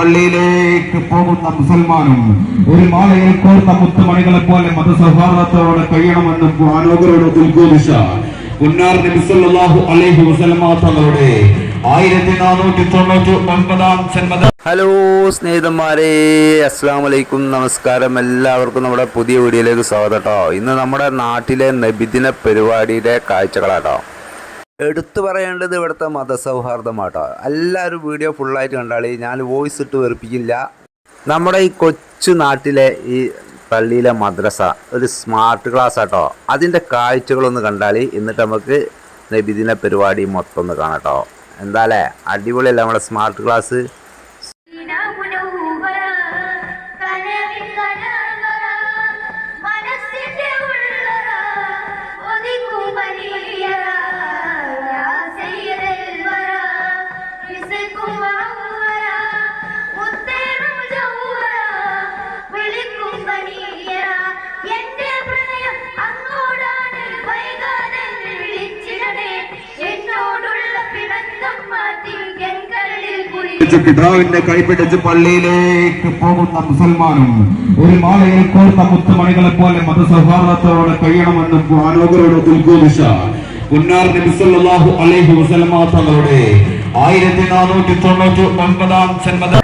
പള്ളിയിലേക്ക് പോകുന്ന മുസൽമാനും ഒരു മാലയിൽ കോർത്ത മുത്തുമണികളെ പോലെ മതസൗഹാർദ്ദത്തോടെ കഴിയണമെന്നും ഖുർആാനോകരോട് ഉദ്ഘോഷിച്ച അലൈഹി വസല്ലമ തങ്ങളുടെ ഹലോ സ്നേഹിതന്മാരെ അസ്സാം വലൈക്കും നമസ്കാരം. എല്ലാവർക്കും നമ്മുടെ പുതിയ വീഡിയോയിലേക്ക് സ്വാഗതം കേട്ടോ. ഇന്ന് നമ്മുടെ നാട്ടിലെ നബിദിന പരിപാടിയുടെ കാഴ്ചകളാട്ടോ. എടുത്തു പറയേണ്ടത് ഇവിടുത്തെ മതസൗഹാർദ്ദമാട്ടോ. എല്ലാവരും വീഡിയോ ഫുള്ളായിട്ട് കണ്ടാളി. ഞാൻ വോയിസ് ഇട്ട് വെറുപ്പിക്കില്ല. നമ്മുടെ ഈ കൊച്ചു നാട്ടിലെ ഈ പള്ളിയിലെ മദ്രസ ഒരു സ്മാർട്ട് ക്ലാസ് ആട്ടോ. അതിന്റെ കാഴ്ചകളൊന്ന് കണ്ടാളി. എന്നിട്ട് നമുക്ക് നബിദിന പരിപാടി മൊത്തം ഒന്ന് കാണാട്ടോ. എന്താല്ലേ അടിപൊളിയല്ല നമ്മുടെ സ്മാർട്ട് ക്ലാസ് കരളിൽ പിതാവിന്റെ കൈപിടിച്ച് പള്ളിയിലേക്ക് പോകുന്ന മുസൽമാനും ഒരു മാലയിൽ കോർത്ത മുത്തുമണികളെ പോലെ മതസൗഹാർദ്ദത്തോടെ കഴിയണമെന്നും ഖുർആാനോകരോട് ഉദ്ഘോഷിച്ച നബി സല്ലല്ലാഹു അലൈഹി വസല്ലമ തങ്ങളുടെ ആയിരത്തി നാനൂറ്റി തൊണ്ണൂറ്റി ഒൻപതാം ജന്മദിന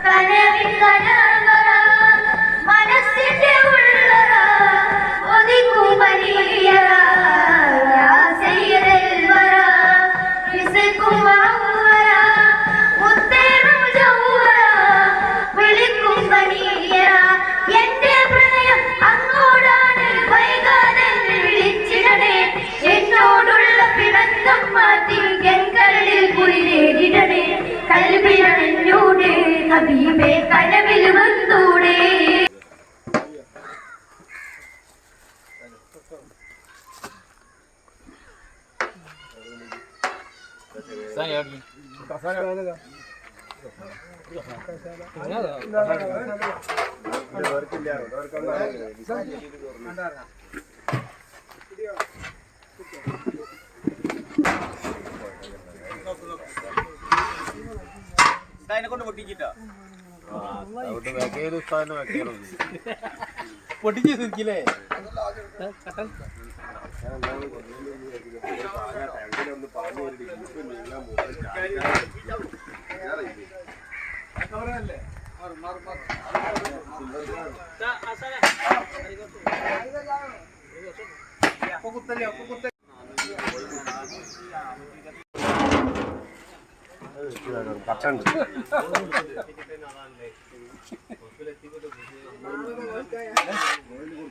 പൊട്ടിച്ച് നിൽക്കില്ലേ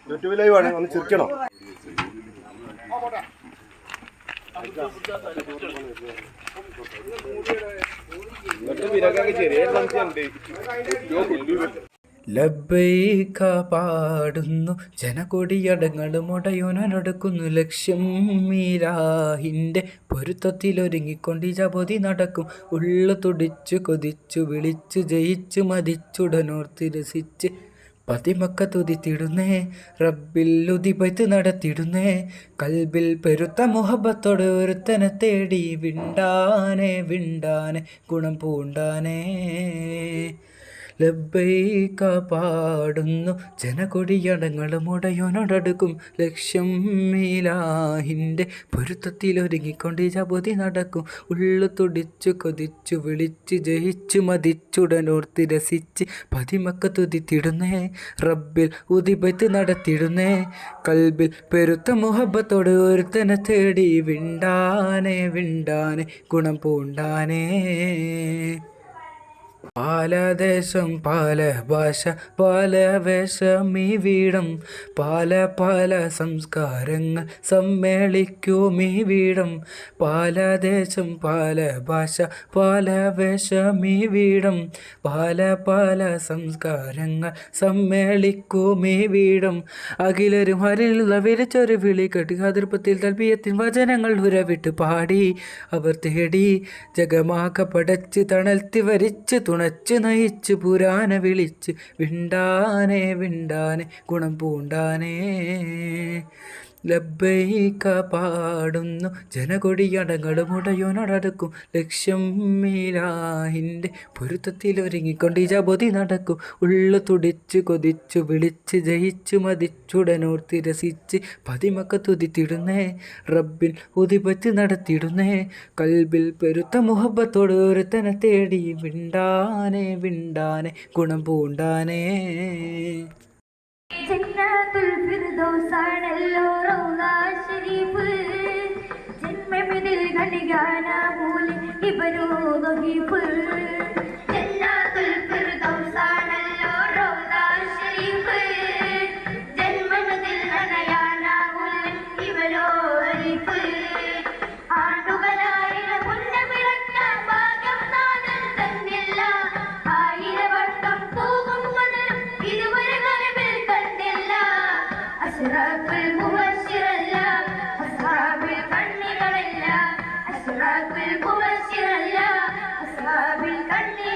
യൂട്യൂബ് ലൈവ് ആണ് ഒന്ന് ചിരിക്കണം? പാടുന്നു ജനകൊടിയടങ്ങളും ഉടയോനടുക്കുന്നു. ലക്ഷ്യം മീരാഹിന്റെ പൊരുത്തത്തിലൊരുങ്ങിക്കൊണ്ട് ജപതി നടക്കും. ഉള്ളു തുടിച്ചു കൊതിച്ചു വിളിച്ചു ജയിച്ചു മതിച്ചുടനോർത്ത് രസിച്ച് പതിമക്ക തുതിത്തിടുന്നേ റബ്ബിൽ ഉതിപൈത്ത് നടത്തിടുന്നേ കൽബിൽ പെരുത്ത മുഹബത്തോട് ഒരുത്തനെ തേടി വിണ്ടാനെ വിണ്ടാനെ ഗുണം പൂണ്ടാനേ. ലബ്ബൈക പാടുന്നു ജനകൊടിയടങ്ങളും ഉടയോനോടടുക്കും. ലക്ഷ്യം മീലാഹിന്റെ പൊരുത്തത്തിലൊരുങ്ങിക്കൊണ്ട് ജപതി നടക്കും. ഉള്ളു തുടിച്ചു കൊതിച്ചു വിളിച്ചു ജയിച്ചു മതിച്ചുടനോർത്ത് രസിച്ച് പതിമക്ക തുതിത്തിടുന്നേ. റബ്ബിൽ ഉതിപത്ത് നടത്തിടുന്നേ. കൽബിൽ പെരുത്ത മുഹബത്തോട് ഒരുത്തനെ തേടി വിണ്ടാനെ വിണ്ടാനെ ഗുണം പൂണ്ടാനേ. പാലദേശം പാല ഭാഷ പാല വേഷം ഈ വീടം പാല പല സംസ്കാരങ്ങൾ സമ്മേളിക്കും ഈ വീടം പാലദേശം പാല ഭാഷ പാല വേഷം ഈ വീടം പാല പല സംസ്കാരങ്ങൾ സമ്മേളിക്കും ഈ വീടം അഖിലരും ഹരിലുള്ള വിളിച്ചൊരു വിളി കെട്ടി. അതിർപ്പത്തിൽ തൽപ്പിയത്തിൻ വചനങ്ങൾ ഉരവിട്ട് പാടി. അവർ തേടി. ജഗമാക പടച്ച് തണൽത്തി വരിച്ച് തുണച്ച് നയിച്ച് പുരാന വിളിച്ച് വിണ്ടാനെ വിണ്ടാനെ ഗുണം പൂണ്ടാനേ. ലബ്ബൈക പാടുന്നു. ഉടയോനടക്കും. ലക്ഷ്യം മീലാഹിന്റെ പൊരുത്തത്തിലൊരുങ്ങിക്കൊണ്ട് ഈ ജപതി നടക്കും. ഉള്ളു തുടിച്ചു കൊതിച്ചു വിളിച്ച് ജയിച്ചു മതിച്ചുടനോർത്തി രസിച്ച് പതിമക്ക തുതിത്തിടുന്നേ. റബ്ബിൽ ഉതിപച്ച് നടത്തിയിടുന്നേ കൽബിൽ പെരുത്ത മുഹബത്തോട് ഒരുത്തനെ തേടി വിണ്ടാനെ വിണ്ടാനെ ഗുണം പൂണ്ടാനേ. ജന്നാത്തുൽ ഫിർദൗസാണല്ലോ റൗള ശരീഫ് ജന്മമിതിൽ ഘടികാന മൂലി ഇവരോ വഹീഫ് ಕಣ್ಣೇ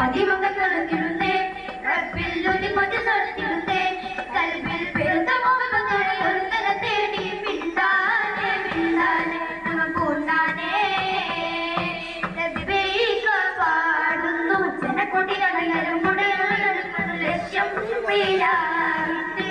ഓർത്തിരസിച്ച് അതിമക നടത്തിടുന്നേ റബ്ബിൽ ഒരു മതി നടത്തിടുന്നേ കൽവിൽ പെരുത്ത മുഖമത്തോടെ ഒരുത്തനെ തേടി മിണ്ടാനെ മിണ്ടാനെ നമുക്കുണ്ടാനേ നബിബേക പാടുന്നു ജനകൊടികളെയും മുടയടുക്കുന്നു ലക്ഷ്യം വീഴാറിന്റെ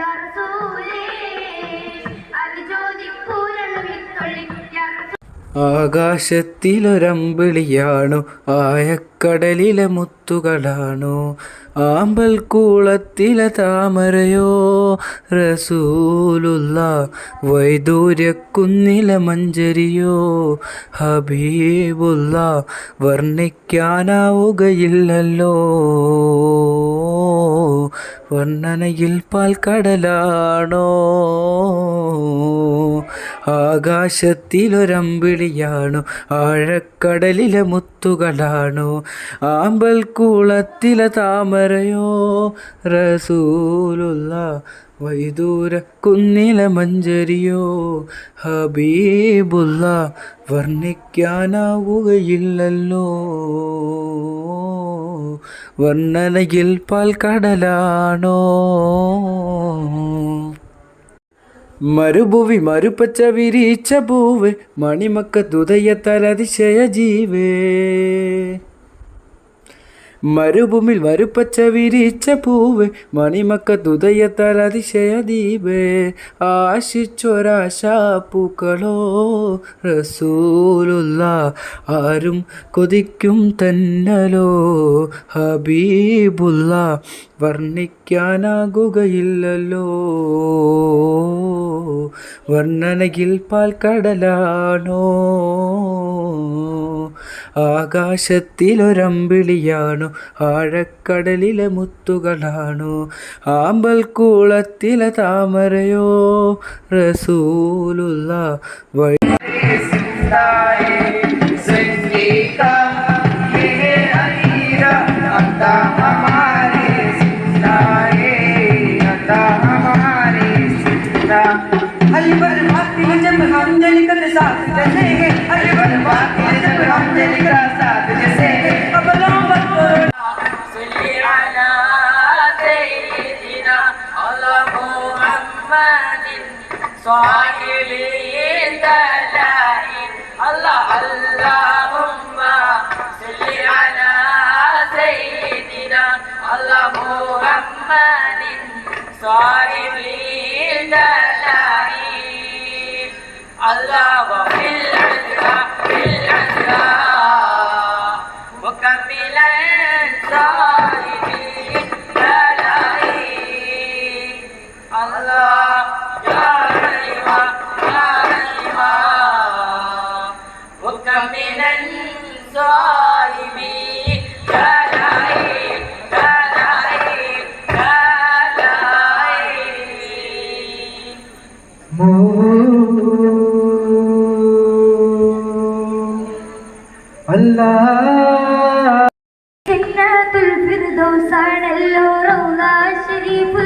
യാസൂ ആകാശത്തിലൊരമ്പിളിയാണു ആയക്കടലിലെ മുത്തുകളാണോ ആമ്പൽ കൂളത്തിലെ താമരയോ റസൂലുള്ള വൈദൂര്യക്കുന്നിലെ മഞ്ചരിയോ ഹബീബുള്ള വർണിക്കാനാവുകയില്ലല്ലോ. വർണനയിൽ പാൽക്കടലാണോ ആകാശത്തിലൊരമ്പിളിയാണോ? ആഴക്കടലിലെ മുത്തുകളാണോ? ആമ്പൽ കുളത്തിലെ താമരയോ? റസൂലുള്ള വൈദൂര കുന്നില മഞ്ചരിയോ ഹബീബുള്ള വർണിക്കാനാവുകയില്ലല്ലോ. വർണനയിൽ പാൽക്കടലാണോ? മരുഭുവി മരുപ്പച്ച വിരിച്ച പൂവ് മണിമക്കത്തുതയത്താൽ അതിശയ ജീവേ. മരുഭൂമിൽ മരുപ്പച്ച വിരിച്ച പൂവ് മണിമക്ക തുതയത്താൽ അതിശയ ദീപേ. ആശിച്ചൊരാശാ പൂക്കളോ റസൂലുള്ള ആരും കൊതിക്കും തന്നലോ. ഹബീബുള്ള വർണിക്കാനാകുകയില്ലല്ലോ. വർണനയിൽ പാൽക്കടലാണോ? ആകാശത്തിലൊരമ്പിളിയാണു ആഴക്കടലിലെ മുത്തുകളാണു. ആമ്പൽ കൂളത്തിലെ താമരയോ റസൂലുള്ള വഴി. البر الحق وجب حمدلك لذاتك مكملا صاحبي بلاي بلاي بلاي ജന്നാത്തുൽ ഫിർദൗസാണല്ലോ റൗള ശരീഫ്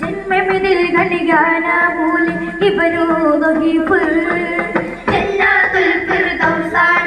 ജന്മമിതിൽ ഖനികാന മൂലി ഇവനു ദഹീഫ് ജന്നാത്തുൽ ഫിർദൗസാണല്ലോ റൗള